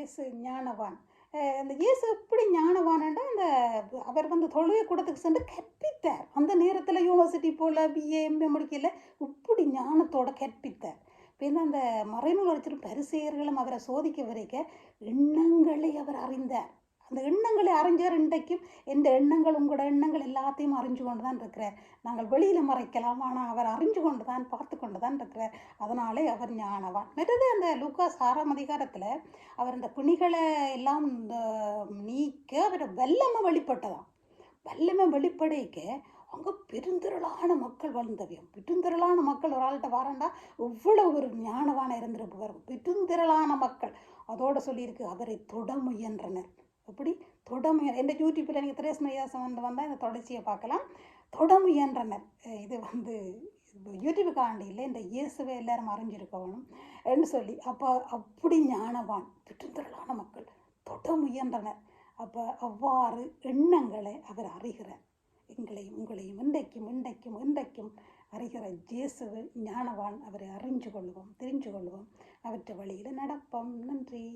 இயேசு ஞானவான். அந்த இயேசு எப்படி ஞானவானண்டா அந்த அவர் வந்து தொழுகை கூடத்துக்கு சென்று கற்பித்தார். அந்த நேரத்தில் யூனிவர்சிட்டி போல் பிஏ எம்ஏ முடிக்கல இப்படி ஞானத்தோட கற்பித்தார். பின்ன அந்த மறைநூல் அடிச்சிட்டு பரிசெயர்களும் அவரை சோதிக்க வரைக்க எண்ணங்களை அவர் அறிந்தார். அந்த எண்ணங்களை அறிஞர் இன்றைக்கும் எந்த எண்ணங்கள் உங்களோட எண்ணங்கள் எல்லாத்தையும் அறிஞ்சு கொண்டு தான் இருக்கிறார். நாங்கள் வெளியில் மறைக்கலாம் ஆனால் அவர் அறிஞ்சு கொண்டு தான் பார்த்து கொண்டு தான் இருக்கிறார். அதனாலே அவர் ஞானவான். மற்றது அந்த லூக்காஸ் ஆறாம் அதிகாரத்தில் அவர் இந்த பிணிகளை எல்லாம் இந்த நீக்க அவர் வல்லமை வெளிப்பட்டதாம். வல்லமை வெளிப்படைக்க அங்கே பெருந்திரளான மக்கள் வாழ்ந்தவியம் பெருந்திரளான மக்கள் ஒரு ஆள்கிட்ட வாரண்டா இவ்வளோ ஒரு ஞானவான இருந்திருப்பார். பெருந்திரளான மக்கள். அதோடு சொல்லியிருக்கு அவரை தொட முயன்றனர். இப்படி தொட முய எந்த யூடியூப்பில் நீங்கள் திரேஸ் மையாசம் வந்து வந்தால் இந்த தொடர்ச்சியை பார்க்கலாம். தொடமுயன்றனர் இது வந்து யூடியூபுக்கு ஆண்டு இல்லை இந்த இயேசுவை எல்லாரும் அறிஞ்சிருக்கணும் என்று சொல்லி. அப்போ அப்படி ஞானவான் பெருந்திரளான மக்கள் தொடமுயன்றனர் அப்போ அவ்வாறு எண்ணங்களை அவர் அறிகிறார். எங்களையும் உங்களையும் இன்றைக்கும் இன்றைக்கும் இன்றைக்கும் அறிகிற இயேசுவை ஞானவான் அவரை அறிஞ்சு கொள்வோம் தெரிஞ்சு கொள்வோம் அவற்றை வழியில் நடப்போம். நன்றி.